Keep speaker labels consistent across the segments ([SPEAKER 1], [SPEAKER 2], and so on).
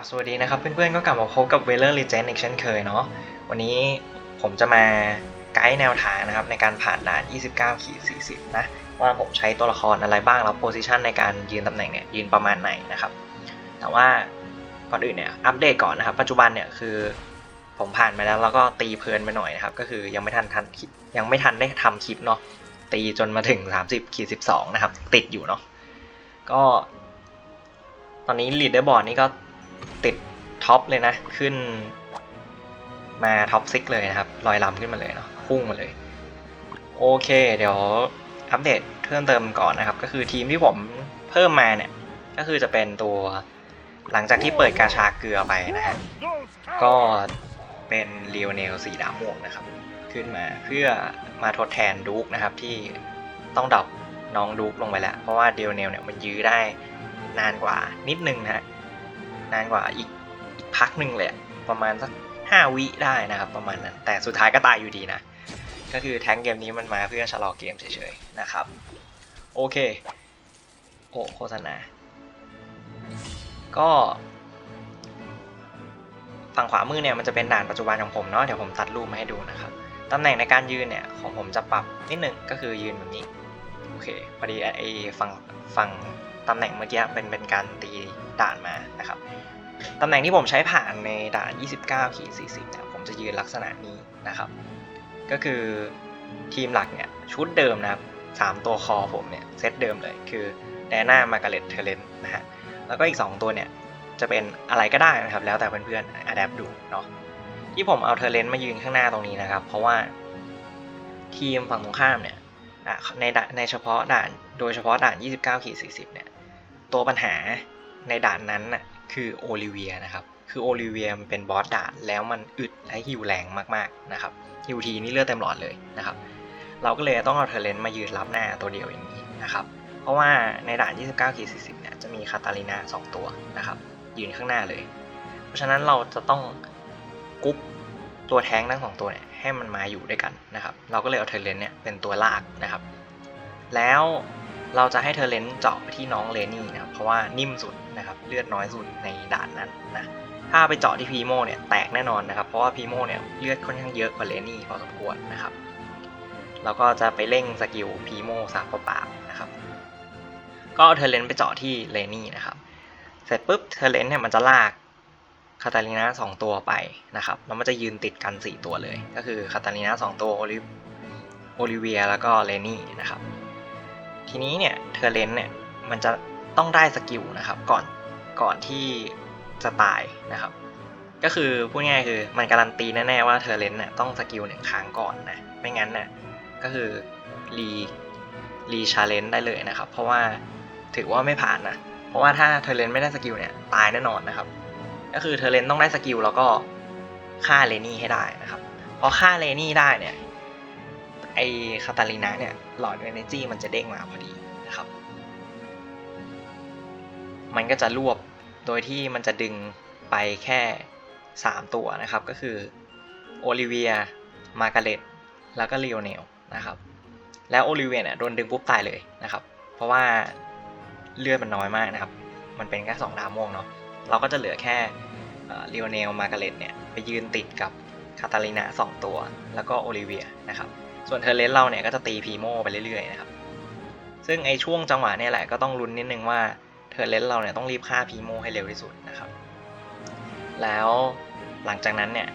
[SPEAKER 1] บสวัสดีนะครับเพื่อนๆก็กลับมาพบกับ w e l e r Legend อีกเช่นเคยเนาะวันนี้ผมจะมาไกด์แนวทางนะครับในการผ่านด่าน 29ขีด40 นะ ว่าผมใช้ตัวละครอะไรบ้างแล้วโพซิชันในการยืนตำแหน่งเนี่ยยืนประมาณไหนนะครับ แต่ว่าก่อนอื่นเนี่ยอัปเดตก่อนนะครับ ปัจจุบันเนี่ยคือผมผ่านมาแล้วแล้วก็ตีเพลินไปหน่อยนะครับ ก็คือยังไม่ทันทันคลิปยังไม่ทันได้ทำคลิปเนาะตีจนมาถึง 30ขีด12 นะครับ ติดอยู่เนาะก็ ตอนนี้ลีดเดอร์บอร์ดนี่ก็ ติดท็อปเลยนะ ขึ้นมาท็อปซิกเลยนะครับลอยลำขึ้นมาเลยเนาะพุ่งมาเลย โอเค เดี๋ยวอัปเดตเพิ่มเติมก่อนนะครับ ก็คือทีมที่ผมเพิ่มมาเนี่ย ก็คือจะเป็นตัวหลังจากที่เปิดกาชาเกลือไปนะฮะก็เป็นเรียวเนลสีดำม่วงนะครับ ขึ้นมาเพื่อมาทดแทนดูกนะครับที่ต้องดับน้องดูกลงไปแล้ว เพราะว่าเดียวเนลเนี่ยมันยื้อได้นานกว่านิดนึงนะฮะ นานกว่าอีกอีกพักหนึ่งเลยประมาณสักห้าวิได้นะครับประมาณนั้น แต่สุดท้ายก็ตายอยู่ดีนะ ก็คือแท้งเกมนี้มันมาเพื่อชะลอเกมเฉยๆนะครับ โอเค โอ้โฆษณา ก็ ฝั่งขวามือเนี่ยมันจะเป็นด่านปัจจุบันของผมเนาะเดี๋ยวผมตัดรูปมาให้ดูนะครับตำแหน่งในการยืนเนี่ยของผมจะปรับนิดนึงก็คือยืนแบบนี้โอเคพอดีไอ้ฝั่งฝั่งตำแหน่งเมื่อกี้เป็นเป็นการตีด่านมานะครับ ตำแหน่งที่ผมใช้ผ่านในด่าน 29ขีด40เนี่ยผมจะยืนลักษณะนี้นะครับ ก็คือทีมหลักเนี่ยชุดเดิมนะครับสามตัวคอผมเนี่ยเซตเดิมเลยคือแดน่ามาการ์เล็ตเทเลนนะฮะแล้วก็อีก 2 ตัวเนี่ยจะเป็นอะไรก็ได้นะครับ แล้วแต่เพื่อนๆอัดแอปดูเนาะที่ผมเอาเทเลนมายืนข้างหน้าตรงนี้นะครับ เพราะว่าทีมฝั่งตรงข้ามเนี่ยในด่านในเฉพาะด่านโดยเฉพาะด่าน 29ขีด40เนี่ยตัวปัญหาในด่านนั้นน่ะ คือโอลิเวียนะครับ คือโอลิเวียมันเป็นบอสด่านแล้วมันอึดและฮิวแรงมากๆนะครับฮิวทีนี่เลือดเต็มหลอดเลยนะครับ เราก็เลยต้องเอาเทเลนมายืนรับหน้าตัวเดียวอย่างนี้นะครับ เพราะว่าในด่าน 29ขีด40เนี่ยจะมีคาตาลินา2ตัวนะครับ ยืนข้างหน้าเลย เพราะฉะนั้นเราจะต้องกรุ๊ปตัวแท้งทั้งสองตัวเนี่ยให้มันมาอยู่ด้วยกันนะครับ เราก็เลยเอาเทเลนเนี่ยเป็นตัวลากนะครับ แล้ว เราจะให้เทเลนเจาะไปที่น้องเลนี่นะครับเพราะว่านิ่มสุดนะครับเลือดน้อยสุดในด่านนั้นนะถ้าไปเจาะที่พีโมเนี่ยแตกแน่นอนนะครับ เพราะว่าพีโมเนี่ยเลือดค่อนข้างเยอะกว่าเลนี่พอสมควรนะครับเราก็จะไปเร่งสกิลพีโมซาเปล่าๆนะครับ ก็เธอเลนไปเจาะที่เลนี่นะครับ เสร็จปุ๊บเทเลนเนี่ยมันจะลากคาตาลินาสองตัวไปนะครับ แล้วมันจะยืนติดกัน 4 ตัวเลย ก็คือคาตาลินาสองตัวโอลิโอลิเวียแล้วก็เลนี่นะครับ ทีนี้เนี่ยเทเลนเนี่ยมันจะต้องได้สกิลนะครับก่อนก่อนที่จะตายนะครับ ก็คือพูดง่ายๆคือมันการันตีแน่ๆว่าเทเลนเนี่ยต้องสกิลหนึ่งครั้งก่อนนะไม่งั้นน่ะก็คือรีรีชาเลนได้เลยนะครับ เพราะว่าถือว่าไม่ผ่านนะเพราะว่าถ้าเทเลนไม่ได้สกิลเนี่ยตายแน่นอนนะครับ ก็คือเทเลนต้องได้สกิลแล้วก็ฆ่าเลนี่ให้ได้นะครับพอฆ่าเลนี่ได้เนี่ย ไอคาตาลินาเนี่ยหลอดเอเนจีมันจะเด้งมาพอดีนะครับ มันก็จะรวบโดยที่มันจะดึงไปแค่ 3 ตัวนะครับ ก็คือโอลิเวียมาการเล็ตแล้วก็เลีโอเนลนะครับ แล้วโอลิเวียเนี่ยโดนดึงปุ๊บตายเลยนะครับ เพราะว่าเลือดมันน้อยมากนะครับ มันเป็นแค่2ดาวม่วงเนาะเราก็จะเหลือแค่เลีโอเนลมาการเล็ตเนี่ยไปยืนติดกับ คาตาลินา2 ตัว แล้วก็โอลิเวียนะครับ ส่วนเทเลนเราเนี่ยก็จะตีพีโมไปเรื่อยๆนะครับ ซึ่งไอช่วงจังหวะเนี่ยแหละก็ต้องลุ้นนิดนึงว่าเทเลนเราเนี่ยต้องรีบฆ่าพีโมให้เร็วที่สุดนะครับ แล้วหลังจากนั้นเนี่ย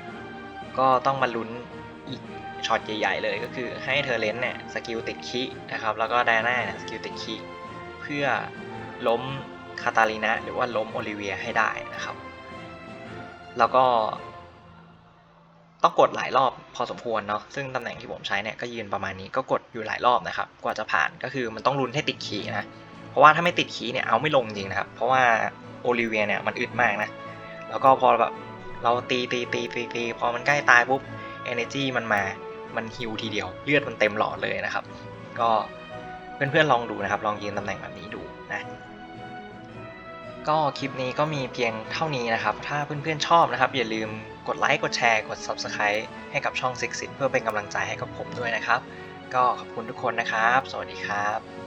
[SPEAKER 1] ก็ต้องมาลุ้นอีกช็อตใหญ่ๆเลยก็คือให้เทเลนเนี่ยสกิลติดคีนะครับแล้วก็ไดน่าเนี่ยสกิลติดคีเพื่อล้มคาตาลินาหรือว่าล้มโอลิเวียให้ได้นะครับ แล้วก็ ต้องกดหลายรอบพอสมควรเนาะซึ่งตำแหน่งที่ผมใช้เนี่ยก็ยืนประมาณนี้ก็กดอยู่หลายรอบนะครับกว่าจะผ่านก็คือมันต้องลุ้นให้ติดขีย์นะเพราะว่าถ้าไม่ติดขีย์เนี่ยเอาไม่ลงจริงนะครับเพราะว่าโอลิเวียเนี่ยมันอึดมากนะแล้วก็พอแบบเราตีตีตีตีตีพอมันใกล้ตายปุ๊บ energy มันมามันฮิวทีเดียว เลือดมันเต็มหลอดเลยนะครับ ก็เพื่อนๆลองดูนะครับ ลองยืนตำแหน่งแบบนี้ดูนะ ก็คลิปนี้ก็มีเพียงเท่านี้นะครับ ถ้าเพื่อนๆชอบนะครับ อย่าลืมกดไลค์กดแชร์กด Subscribe ให้กับช่อง Six Sit เพื่อเป็นกำลังใจให้กับผมด้วยนะครับ ก็ขอบคุณทุกคนนะครับ สวัสดีครับ